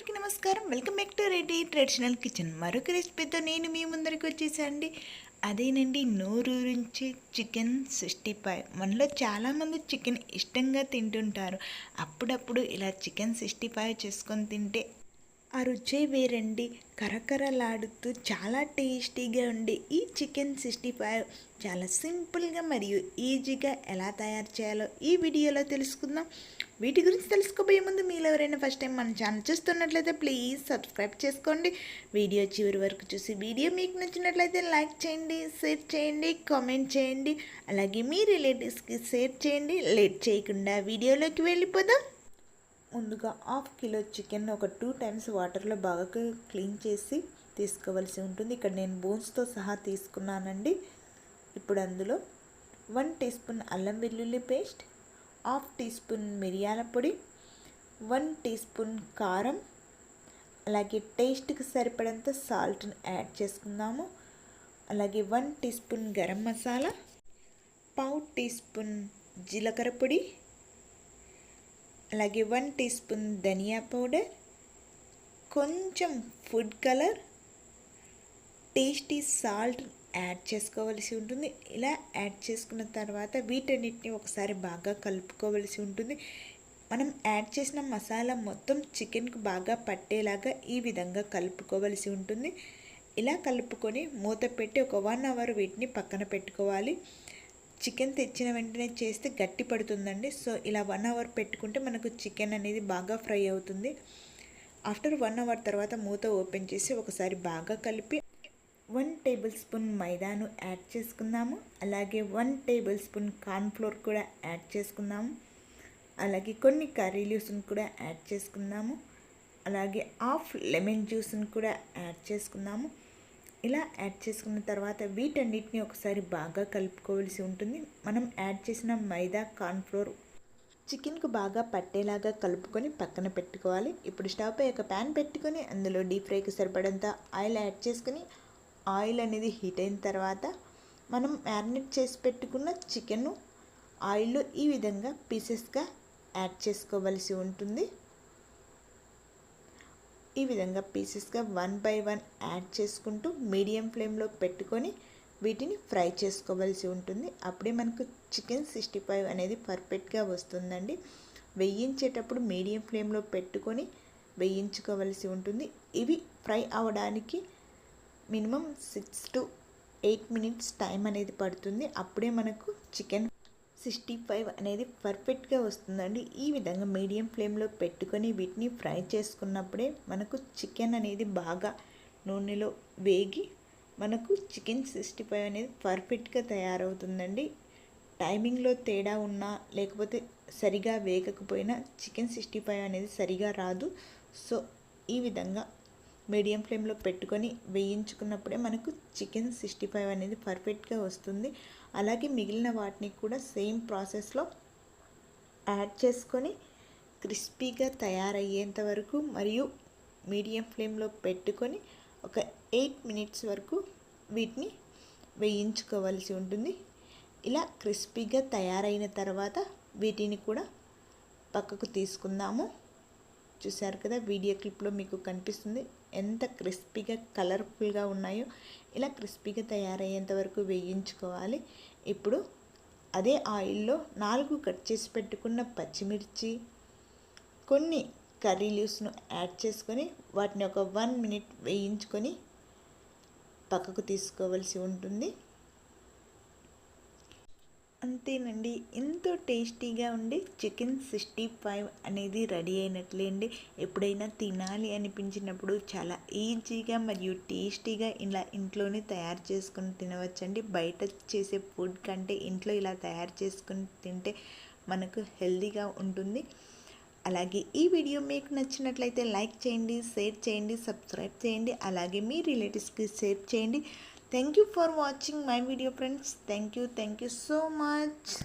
అందరికీ నమస్కారం. Welcome back to Reddy traditional kitchen. మరొక రెసిపీతో నేను మీ ముందరికి వచ్చేసండి అదేనండి నోరూరించి చికెన్ సిక్స్టీ ఫైవ్ మనలో చాలామంది చికెన్ ఇష్టంగా తింటుంటారు. అప్పుడప్పుడు ఇలా చికెన్ సిక్స్టీ ఫైవ్ చేసుకొని తింటే ఆ రుచే వేరండి. కరకరలాడుతూ చాలా టేస్టీగా ఉండే ఈ చికెన్ సిక్స్టీ ఫైవ్. చాలా సింపుల్గా మరియు ఈజీగా ఎలా తయారు చేయాలో ఈ వీడియోలో తెలుసుకుందాం. వీటి గురించి తెలుసుకోబోయే ముందు మీరు ఎవరైనా ఫస్ట్ టైం మన ఛానల్ చూస్తున్నట్లయితే ప్లీజ్ సబ్స్క్రైబ్ చేసుకోండి. వీడియో చివరి వరకు చూసి వీడియో మీకు నచ్చినట్లయితే లైక్ చేయండి షేర్ చేయండి కామెంట్ చేయండి. అలాగే మీ రిలేటివ్స్కి షేర్ చేయండి. లేట్ చేయకుండా వీడియోలోకి వెళ్ళిపోదాం. ముందుగా హాఫ్ కిలో చికెన్ ఒక టూ టైమ్స్ వాటర్లో బాగా క్లీన్ చేసి తీసుకోవాల్సి ఉంటుంది. ఇక్కడ నేను బోన్స్తో సహా తీసుకున్నానండి. ఇప్పుడు అందులో వన్ టీ స్పూన్ అల్లం వెల్లుల్లి పేస్ట్ హాఫ్ టీ స్పూన్ మిరియాల పొడి వన్ టీ స్పూన్ కారం అలాగే టేస్ట్కి సరిపడంత సాల్ట్ని యాడ్ చేసుకుందాము. అలాగే one teaspoon garam masala పావు టీ స్పూన్ జీలకర్ర పొడి అలాగే వన్ టీ స్పూన్ ధనియా పౌడర్ కొంచెం food colour tasty salt add చేసుకోవలసి ఉంటుంది. ఇలా యాడ్ చేసుకున్న తర్వాత వీటన్నిటిని ఒకసారి బాగా కలుపుకోవలసి ఉంటుంది. మనం యాడ్ చేసిన మసాలా మొత్తం చికెన్కు బాగా పట్టేలాగా ఈ విధంగా కలుపుకోవలసి ఉంటుంది. ఇలా కలుపుకొని మూత పెట్టి ఒక వన్ అవర్ వీటిని పక్కన పెట్టుకోవాలి. చికెన్ తెచ్చిన వెంటనే చేస్తే గట్టి పడుతుందండి. సో ఇలా వన్ అవర్ పెట్టుకుంటే మనకు చికెన్ అనేది బాగా ఫ్రై అవుతుంది. ఆఫ్టర్ వన్ అవర్ తర్వాత మూత ఓపెన్ చేసి ఒకసారి బాగా కలిపి వన్ టేబుల్ స్పూన్ మైదాను యాడ్ చేసుకుందాము. అలాగే వన్ టేబుల్ స్పూన్ కార్న్ఫ్లోర్ కూడా యాడ్ చేసుకుందాము. అలాగే కొన్ని కర్రీ లీవ్స్ని కూడా యాడ్ చేసుకుందాము. అలాగే హాఫ్ లెమన్ జ్యూస్ని కూడా యాడ్ చేసుకుందాము. ఇలా యాడ్ చేసుకున్న తర్వాత వీటన్నిటిని ఒకసారి బాగా కలుపుకోవాల్సి ఉంటుంది. మనం యాడ్ చేసిన మైదా కార్న్ఫ్లోర్ చికెన్కు బాగా పట్టేలాగా కలుపుకొని పక్కన పెట్టుకోవాలి. ఇప్పుడు స్టవ్ పై ఒక ప్యాన్ పెట్టుకొని అందులో డీప్ ఫ్రైకి సరిపడంత ఆయిల్ యాడ్ చేసుకుని ఆయిల్ అనేది హీట్ అయిన తర్వాత మనం మ్యారినేట్ చేసి పెట్టుకున్న చికెన్ ఆయిల్లో ఈ విధంగా పీసెస్గా యాడ్ చేసుకోవలసి ఉంటుంది. ఈ విధంగా పీసెస్గా వన్ బై వన్ యాడ్ చేసుకుంటూ మీడియం ఫ్లేమ్లో పెట్టుకొని వీటిని ఫ్రై చేసుకోవాల్సి ఉంటుంది. అప్పుడే మనకు చికెన్ సిక్స్టీ ఫైవ్ అనేది పర్ఫెక్ట్గా వస్తుందండి. వేయించేటప్పుడు మీడియం ఫ్లేమ్లో పెట్టుకొని వేయించుకోవలసి ఉంటుంది. ఇవి ఫ్రై అవ్వడానికి minimum six to eight minutes time అనేది పడుతుంది. అప్పుడే మనకు చికెన్ సిక్స్టీ ఫైవ్ అనేది పర్ఫెక్ట్గా వస్తుందండి. ఈ విధంగా మీడియం ఫ్లేమ్లో పెట్టుకొని వీటిని ఫ్రై చేసుకున్నప్పుడే మనకు చికెన్ అనేది బాగా నూనెలో వేగి మనకు చికెన్ సిక్స్టీ ఫైవ్ అనేది పర్ఫెక్ట్గా తయారవుతుందండి. టైమింగ్లో తేడా ఉన్నా లేకపోతే సరిగా వేగకపోయినా చికెన్ సిక్స్టీ ఫైవ్ అనేది సరిగా రాదు. సో ఈ విధంగా మీడియం ఫ్లేమ్లో పెట్టుకొని వేయించుకున్నప్పుడే మనకు చికెన్ సిక్స్టీ ఫైవ్ అనేది పర్ఫెక్ట్గా వస్తుంది. అలాగే మిగిలిన వాటిని కూడా సేమ్ ప్రాసెస్లో యాడ్ చేసుకొని క్రిస్పీగా తయారయ్యేంత వరకు మరియు మీడియం ఫ్లేమ్లో పెట్టుకొని ఒక ఎయిట్ మినిట్స్ వరకు వీటిని వేయించుకోవాల్సి ఉంటుంది. ఇలా క్రిస్పీగా తయారైన తర్వాత వీటిని కూడా పక్కకు తీసుకుందాము. చూశారు కదా వీడియో క్లిప్లో మీకు కనిపిస్తుంది. ఎంత క్రిస్పీగా కలర్ఫుల్గా ఉన్నాయో ఇలా క్రిస్పీగా తయారయ్యేంత వరకు వేయించుకోవాలి. ఇప్పుడు అదే ఆయిల్లో నాలుగు కట్ చేసి పెట్టుకున్న పచ్చిమిర్చి కొన్ని కర్రీ లీవ్స్ను యాడ్ చేసుకొని వాటిని ఒక వన్ మినిట్ వేయించుకొని పక్కకు తీసుకోవాల్సి ఉంటుంది. అంతేనండి ఎంతో టేస్టీగా ఉండి చికెన్ సిక్స్టీ ఫైవ్ అనేది రెడీ అయినట్లే అండి. ఎప్పుడైనా తినాలి అనిపించినప్పుడు చాలా ఈజీగా మరియు టేస్టీగా ఇలా ఇంట్లోనే తయారు చేసుకుని తినవచ్చండి. బయట చేసే ఫుడ్ కంటే ఇంట్లో ఇలా తయారు చేసుకుని తింటే మనకు హెల్తీగా ఉంటుంది. అలాగే ఈ వీడియో మీకు నచ్చినట్లయితే లైక్ చేయండి షేర్ చేయండి సబ్స్క్రైబ్ చేయండి. అలాగే మీ రిలేటివ్స్కి షేర్ చేయండి. thank you for watching my video friends. Thank you. Thank you so much.